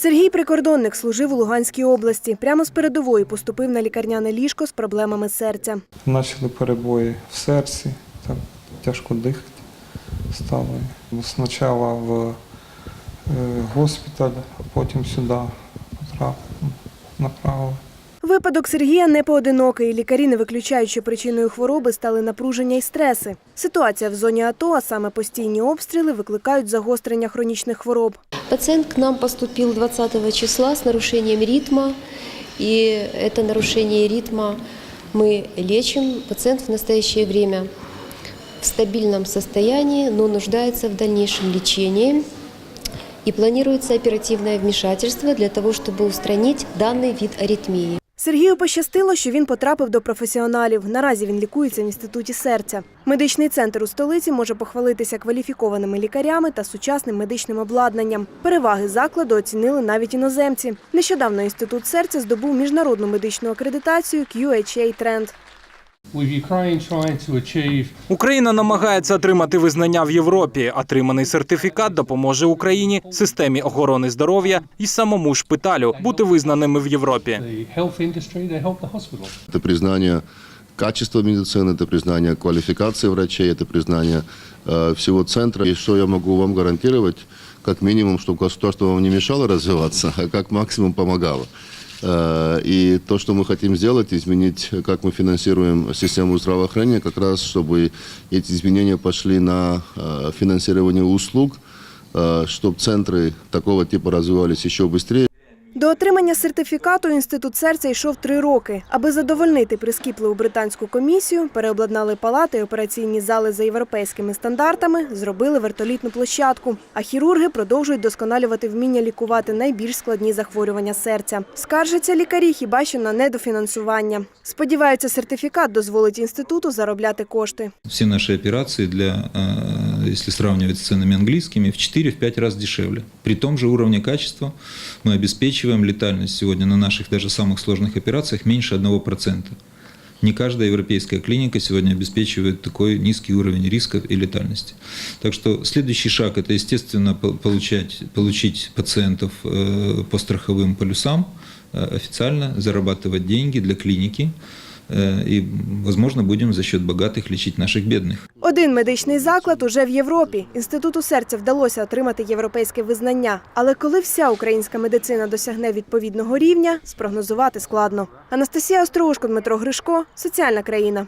Сергій Прикордонник служив у Луганській області. Прямо з передової поступив на лікарняне ліжко з проблемами серця. Почали перебої в серці, так, тяжко дихати стало. Спочатку в е, госпіталь, а потім сюди потрапив, направили. Випадок Сергія не поодинокий. Лікарі не виключають, що причиною хвороби стали напруження і стреси. Ситуація в зоні АТО, а саме постійні обстріли, викликають загострення хронічних хвороб. Пациент к нам поступил 20 числа с нарушением ритма, и это нарушение ритма мы лечим. Пациент в настоящее время в стабильном состоянии, но нуждается в дальнейшем лечении. И планируется оперативное вмешательство для того, чтобы устранить данный вид аритмии. Сергію пощастило, що він потрапив до професіоналів. Наразі він лікується в інституті серця. Медичний центр у столиці може похвалитися кваліфікованими лікарями та сучасним медичним обладнанням. Переваги закладу оцінили навіть іноземці. Нещодавно інститут серця здобув міжнародну медичну акредитацію QHA Trend. Україна намагається отримати визнання в Європі. Отриманий сертифікат допоможе Україні, системі охорони здоров'я і самому шпиталю бути визнаними в Європі. the health industry to help the hospital. Это признание качества медицины, это признание квалификации врачей, это признание э, всего центра. И что я могу вам гарантировать, как минимум, что государство вам не мешало развиваться, а как максимум помогало. Э, И то, что мы хотим сделать, изменить, как мы финансируем систему здравоохранения, как раз, чтобы эти изменения пошли на э, финансирование услуг, чтобы центры такого типа развивались еще быстрее. До отримання сертифікату інститут серця йшов три роки. Аби задовольнити прискіпливу британську комісію, переобладнали палати і операційні зали за європейськими стандартами, зробили вертолітну площадку. А хірурги продовжують досконалювати вміння лікувати найбільш складні захворювання серця. Скаржаться лікарі хіба що на недофінансування. Сподіваються, сертифікат дозволить інституту заробляти кошти. Все наши операции, для, э, если сравнивать с ценами в 4-5 раз дешевле. При том же уровне качества мы обеспечиваем летальность сегодня на наших даже самых сложных операциях меньше 1%. Не каждая европейская клиника сегодня обеспечивает такой низкий уровень рисков и летальности. Так что следующий шаг – это, естественно, по- получать, получить пациентов э, по страховым полюсам, э, официально зарабатывать деньги для клиники. э, И, возможно, будем за счет богатых лечить наших бедных. Один медичний заклад уже в Європі. Інституту серця вдалося отримати європейське визнання. Але коли вся українська медицина досягне відповідного рівня, спрогнозувати складно. Анастасія Остроушко, Дмитро Гришко, соціальна країна.